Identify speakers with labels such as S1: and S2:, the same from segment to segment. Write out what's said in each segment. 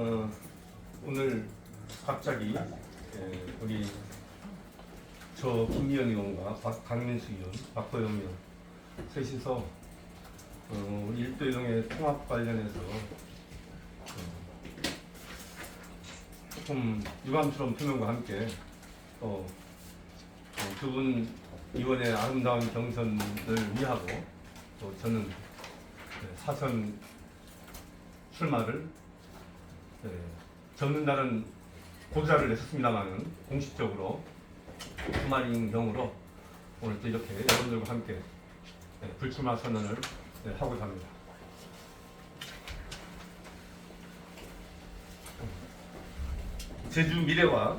S1: 어, 오늘 갑자기 예, 우리 저 김미연 의원과 박, 강민수 의원, 박호영 의원 셋이서 어, 일도이동의 통합 관련해서 어, 조금 유감스러운 표명과 함께 또 두 분 의원의 아름다운 경선을 위하고 또 저는 네, 사선 출마를 네, 접는다는 고사를 냈었습니다만은 공식적으로 주말인 경우로 오늘 또 이렇게 여러분들과 함께 네, 불출마 선언을 네, 하고자 합니다. 제주 미래와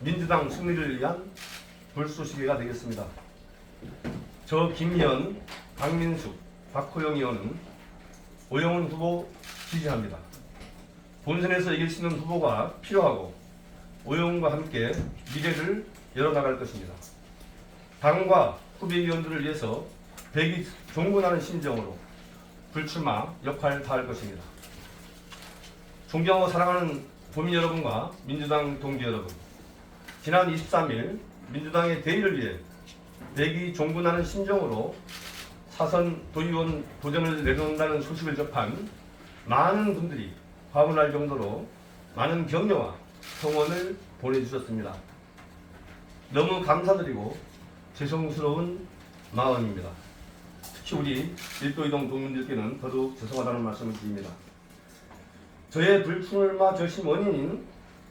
S1: 민주당 승리를 위한 불쏘시개가 되겠습니다. 저 김현, 박민숙, 박호영 의원은 오영훈 후보 지지합니다. 본선에서 이길 수 있는 후보가 필요하고 오영훈과 함께 미래를 열어나갈 것입니다. 당과 후배위원들을 위해서 백이 종군하는 심정으로 불출마 역할 다할 것입니다. 존경하고 사랑하는 도민 여러분과 민주당 동지 여러분, 지난 23일 민주당의 대의를 위해 백이 종군하는 심정으로 사선 도의원 도전을 내놓는다는 소식을 접한 많은 분들이 화분할 정도로 많은 격려와 성원을 보내주셨습니다. 너무 감사드리고 죄송스러운 마음입니다. 특히 우리 일도이동 동문들께는 더더욱 죄송하다는 말씀을 드립니다. 저의 불출마 결심 원인인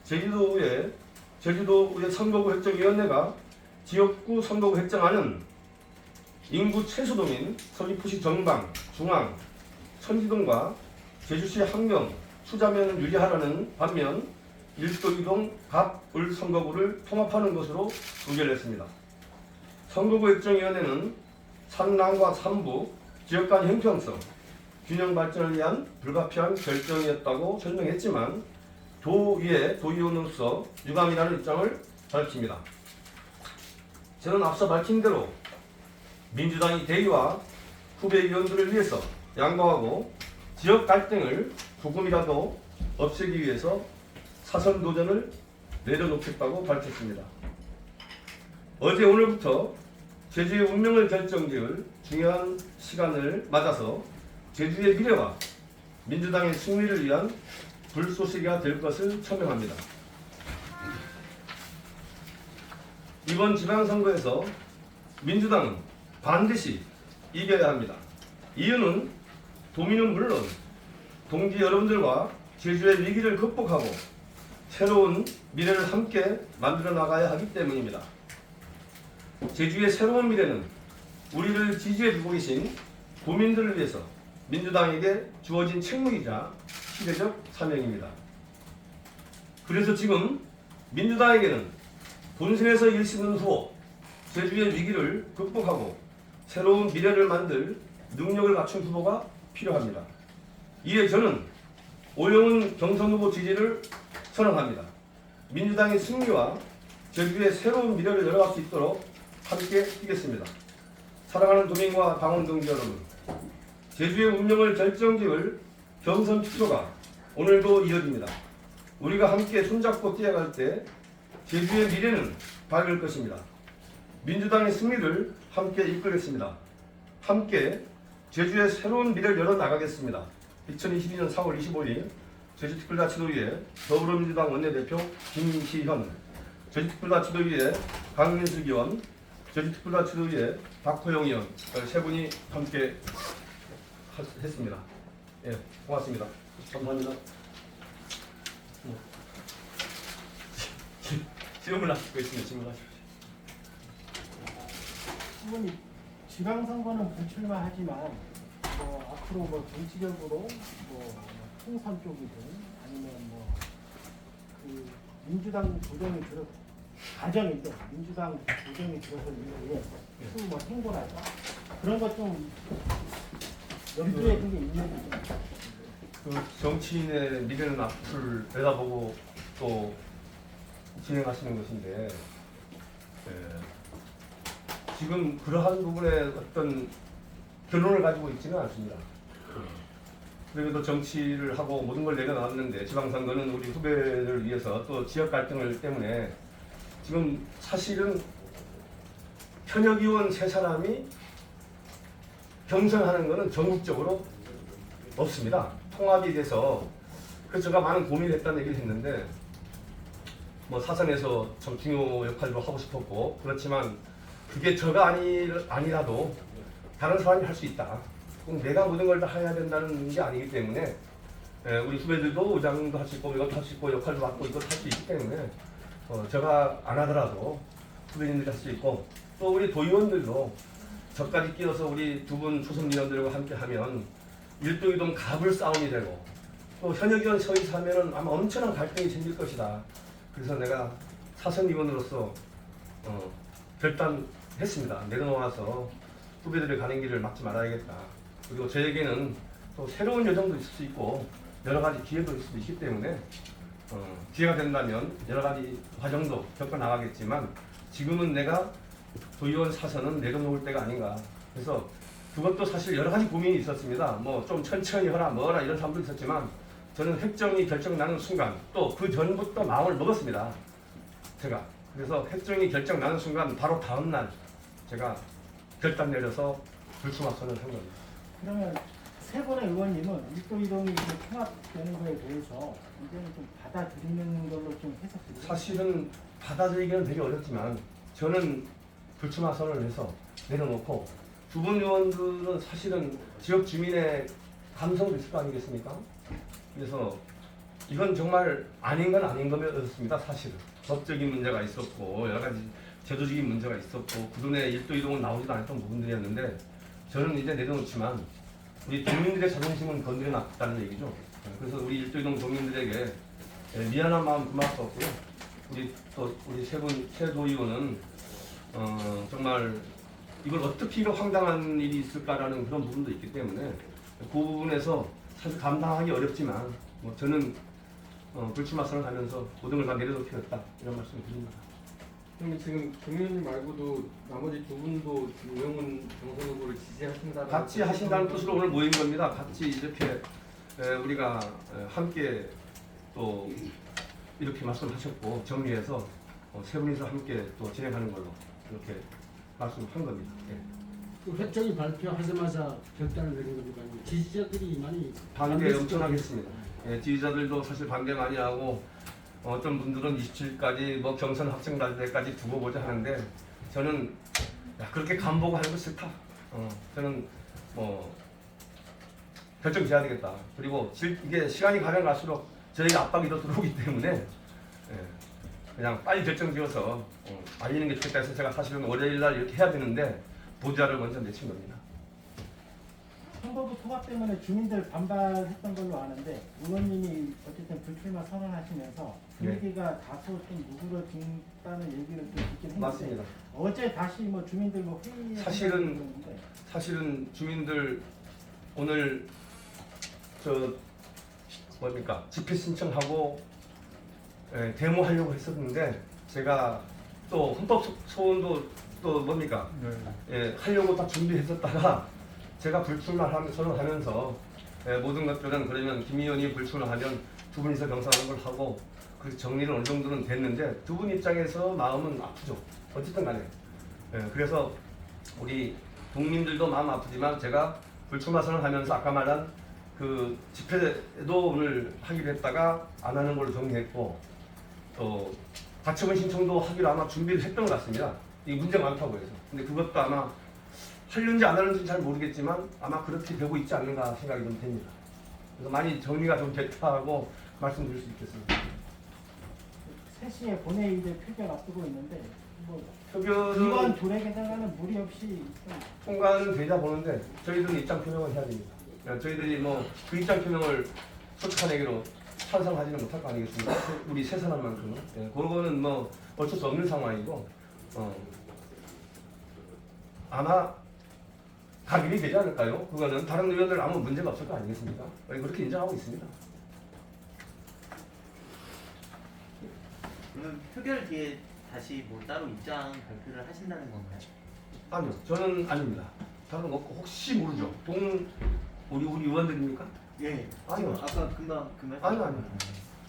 S1: 제주도의 제주도의 선거구 획정위원회가 지역구 선거구 획정하는 인구 최소도민 서귀포시 정방, 중앙, 천지동과 제주시 환경, 투자면을 유지하라는 반면 일도 이동 갑을 선거구를 통합하는 것으로 의결했습니다. 선거구 획정위원회는 산남과 삼부 지역 간 형평성, 균형 발전을 위한 불가피한 결정이었다고 설명했지만 도의회 도의원으로서 유감이라는 입장을 밝힙니다. 저는 앞서 밝힌 대로 민주당이 대의와 후배 의원들을 위해서 양보하고 지역 갈등을 조금이라도 없애기 위해서 사선 도전을 내려놓겠다고 밝혔습니다. 어제 오늘부터 제주의 운명을 결정지을 중요한 시간을 맞아서 제주의 미래와 민주당의 승리를 위한 불쏘시개가 될 것을 천명합니다. 이번 지방선거에서 민주당은 반드시 이겨야 합니다. 이유는 도민은 물론 동지 여러분들과 제주의 위기를 극복하고 새로운 미래를 함께 만들어 나가야 하기 때문입니다. 제주의 새로운 미래는 우리를 지지해 주고 계신 도민들을 위해서 민주당에게 주어진 책무이자 시대적 사명입니다. 그래서 지금 민주당에게는 본선에서 있는 후보, 제주의 위기를 극복하고 새로운 미래를 만들 능력을 갖춘 후보가 필요합니다. 이에 저는 오영훈 경선 후보 지지를 선언합니다. 민주당의 승리와 제주의 새로운 미래를 열어갈 수 있도록 함께 뛰겠습니다. 사랑하는 도민과 당원 동지 여러분, 제주의 운명을 결정지을 경선 투표가 오늘도 이어집니다. 우리가 함께 손잡고 뛰어갈 때 제주의 미래는 밝을 것입니다. 민주당의 승리를 함께 이끌겠습니다. 함께 제주의 새로운 미래를 열어 나가겠습니다. 2022년 4월 25일 제주특별자치도의회 더불어민주당 원내대표 김시현, 제주특별자치도의회 강민수 의원, 제주특별자치도의회 박호영 의원 세 분이 함께 하- 했습니다. 예, 고맙습니다. 감사합니다. 질문을 하시고 있습니다. 질문하십시오.
S2: 지방선거는 불출마하지만 뭐 앞으로 뭐 정치적으로 뭐 총선 쪽이든 아니면 뭐 그 민주당 조정이 들어 가정이든 민주당 조정이 들어서 이후에 또뭐 행보랄까 그런 것좀 염두에 두게 있는 거죠.
S1: 그 정치인의 미래는 앞을 내다보고 또 진행하시는 것인데 예, 지금 그러한 부분에 어떤 결론을 가지고 있지는 않습니다. 그래도 정치를 하고 모든 걸 내려놨는데 지방선거는 우리 후배를 위해서 또 지역 갈등을 때문에 지금 사실은 현역 의원 세 사람이 경선하는 것은 전국적으로 없습니다. 통합이 돼서 그래서 제가 많은 고민을 했다는 얘기를 했는데 뭐 사선에서 좀 중요 역할도 하고 싶었고 그렇지만 그게 저가 아니, 아니라도 다른 사람이 할 수 있다. 꼭 내가 모든 걸 다 해야 된다는 게 아니기 때문에 예, 우리 후배들도 의장도 할 수 있고 이것도 할 수 있고 역할도 맡고 이것도 할 수 있기 때문에 어, 제가 안 하더라도 후배님들이 할 수 있고 또 우리 도의원들도 저까지 끼어서 우리 두 분 초선위원들과 함께 하면 일동이동 갑을 싸움이 되고 또 현역 의원 서에서 하면은 아마 엄청난 갈등이 생길 것이다. 그래서 내가 사선 의원으로서 어, 결단했습니다. 내려놓아서 후배들이 가는 길을 막지 말아야겠다. 그리고 저에게는 또 새로운 여정도 있을 수 있고 여러 가지 기회도 있을 수 있기 때문에 어, 기회가 된다면 여러 가지 과정도 겪어 나가겠지만 지금은 내가 도의원 사선은 내려놓을 때가 아닌가. 그래서 그것도 사실 여러 가지 고민이 있었습니다. 뭐 좀 천천히 하라 뭐라 이런 사람도 있었지만 저는 획정이 결정 나는 순간 또 그 전부터 마음을 먹었습니다. 제가 그래서 획정이 결정 나는 순간 바로 다음 날 제가 결단 내려서 불출마 선언을 한 겁니다.
S2: 그러면 세 분의 의원님은 일도 이동이 이제 통합되는 거에 대해서 이제는 좀 받아들이는 걸로 좀 해석드리고
S1: 사실은 받아들이기는 되게 어렵지만 저는 불출마 선언을 해서 내려놓고 두 분 의원들은 사실은 지역 주민의 감성도 있을 거 아니겠습니까? 그래서 이건 정말 아닌 건 아닌 거였습니다. 사실은 법적인 문제가 있었고 여러 가지 제도적인 문제가 있었고 그동안에 일도 이동은 나오지도 않았던 부분들이었는데 저는 이제 내려놓지만 우리 국민들의 자존심은 건드려 놨다는 얘기죠. 그래서 우리 일도 이동 국민들에게 예, 미안한 마음 그만 수 없고요. 우리 또 우리 세분 최도의원은 어, 정말 이걸 어떻게 이런 황당한 일이 있을까라는 그런 부분도 있기 때문에 그 부분에서 사실 감당하기 어렵지만 뭐 저는 어, 불출마 선언하면서 모든 걸다 내려놓기였다 이런 말씀을 드립니다.
S3: 그러면 지금 김의원님 말고도 나머지 두 분도 지금 우영훈 경선 후보를 지지하신다는
S1: 같이 하신다는 뜻으로 오늘 모인 겁니다. 같이 이렇게 에, 우리가 에, 함께 또 이렇게 말씀하셨고 정리해서 어, 세 분이서 함께 또 진행하는 걸로 이렇게 말씀한 겁니다. 예.
S4: 그 회장이 발표하자마자 결단을 내린 겁니까? 아니면 지지자들이 많이
S1: 반대
S4: 반대했을
S1: 엄청
S4: 거예요?
S1: 하겠습니다. 예, 지지자들도 사실 반대 많이 하고 어, 어떤 분들은 27까지 뭐 경선 확정될 때까지 두고 보자 하는데 저는 야, 그렇게 간보고 하는 거 싫다. 어, 저는 뭐 결정 지어야 되겠다. 그리고 질- 이게 시간이 가면 갈수록 저에게 압박이 더 들어오기 때문에 예, 그냥 빨리 결정 지어서 어, 알리는 게 좋겠다 해서 제가 사실은 월요일 날 이렇게 해야 되는데 보좌를 먼저 내친 겁니다.
S2: 선거구 통합 때문에 주민들 반발했던 걸로 아는데 의원님이 어쨌든 불출마 선언하시면서 분위기가 다소 좀 누그러진다는 얘기를 좀 듣긴 했는데
S1: 맞습니다.
S2: 어제 다시 뭐 주민들 뭐 회의
S1: 사실은 사실은 주민들 오늘 저 뭡니까? 집회 신청하고 예, 데모하려고 했었는데 제가 또 헌법 소- 소원도 또 뭡니까? 예, 하려고 다 준비했었다가 제가 불출마하면 선언하면서 예, 모든 것들은 그러면 김 의원이 불출마하면 두 분이서 경선하는 걸 하고 그 정리는 어느 정도는 됐는데 두 분 입장에서 마음은 아프죠. 어쨌든 간에 예, 그래서 우리 국민들도 마음 아프지만 제가 불출마 선언하면서 아까 말한 그 집회도 오늘 하기로 했다가 안 하는 걸로 정리했고 또 가처분 신청도 하기로 아마 준비를 했던 것 같습니다. 이 문제 많다고 해서. 근데 그것도 아마 하려는지 안 하는지 잘 모르겠지만 아마 그렇게 되고 있지 않는가 생각이 좀 됩니다. 그래서 많이 정리가 좀 됐다고 말씀드릴 수 있겠습니다.
S2: 3시에 본회의 이제 표결 앞두고 있는데 뭐 이번
S1: 표결은
S2: 조례개정안은 무리 없이 좀
S1: 통과는 되자 보는데 저희들은 입장 표명을 해야 됩니다. 그러니까 저희들이 뭐 그 입장 표명을 솔직한 얘기로 찬성하지는 못할 거 아니겠습니까? 우리 세 사람만큼은. 예, 그거는 뭐 어쩔 수 없는 상황이고 어, 아마 가결이 되지 않을까요? 그거는 다른 의원들 아무 문제가 없을 거 아니겠습니까? 예, 그렇게 인정하고 있습니다.
S5: 그러면 표결 뒤에 다시 뭐 따로 입장 발표를 하신다는 건가요?
S1: 아니요, 저는 아닙니다. 다른 거 없고 혹시 모르죠. 동 우리 우리 의원들입니까?
S5: 예.
S1: 아니요.
S5: 지금 아까 금방 그 말씀.
S1: 아니요, 아니요.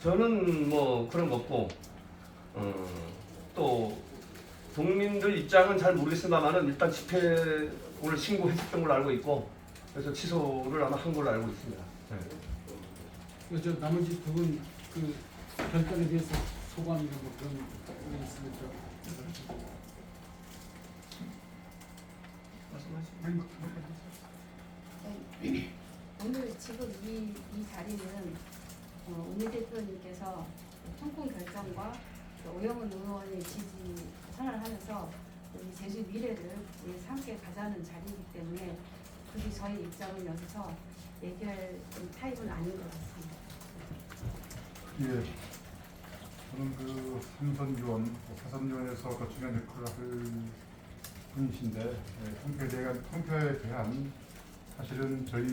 S1: 저는 뭐 그런 거 없고 어, 또 국민들 입장은 잘 모르겠습니다만은 일단 집회 오늘 신고했던 걸로 알고 있고 그래서 취소를 아마 한 걸로 알고 있습니다. 네.
S4: 그저 나머지 두 분 그 결단에 대해서 소감이나 뭐 그런 게 있으면 좀
S6: 네. 오늘 지금 이, 이 자리는 어, 오 대표님께서 총권 결정과 또 오영훈 의원의 지지 선언하면서 우리 제주 미래를 우리 함께 가자는 자리이기 때문에 굳이 저희 입장을 여기서 얘기할 타입은 아닌 것 같습니다.
S7: 예. 저는 그 삼선위원, 사선위원에서 그 중요한 역할을 할 분이신데 예, 통표에 대한 통표에 대한 사실은 저희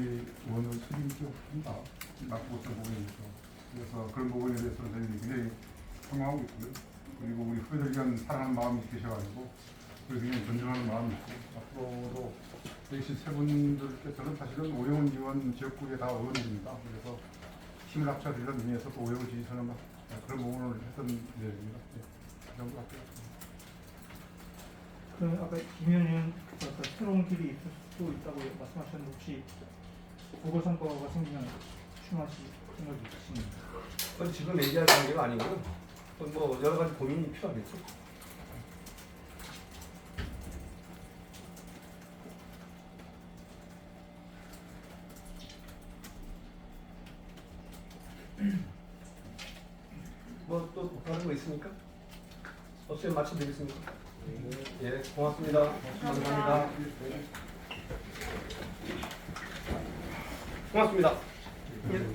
S7: 의원은 책임이 없습니다. 어떤 부분이죠. 그래서 그런 부분에 대해서는 저희들이 굉장히 상황하고 있고요. 그리고 우리 후배들 위한 사랑하는 마음이 계셔가지고 굉장히 존중하는 마음이 있고 앞으로도 여기 세 분들께서는 사실은 오영훈 의원 지역구에 다 의원입니다. 그래서 힘을 합쳐드리는 의미에서 또 오영훈 지지선언 그런 부분을 했던 내용입니다. 네. 그 정도 같아요.
S2: 그 아까 김 의원님 아까 새로운 길이 있을 수도 있다고 말씀하셨는데 혹시 보궐선거가 생기면 출마하실 생각이 있으십니까?
S1: 지금 얘기할 단계가 아니고요. 뭐 여러 가지 고민이 필요하겠죠. 다른 거 있습니까? 없으면 마쳐드리겠습니까? 예, 고맙습니다. 감사합니다. 고맙습니다. 예.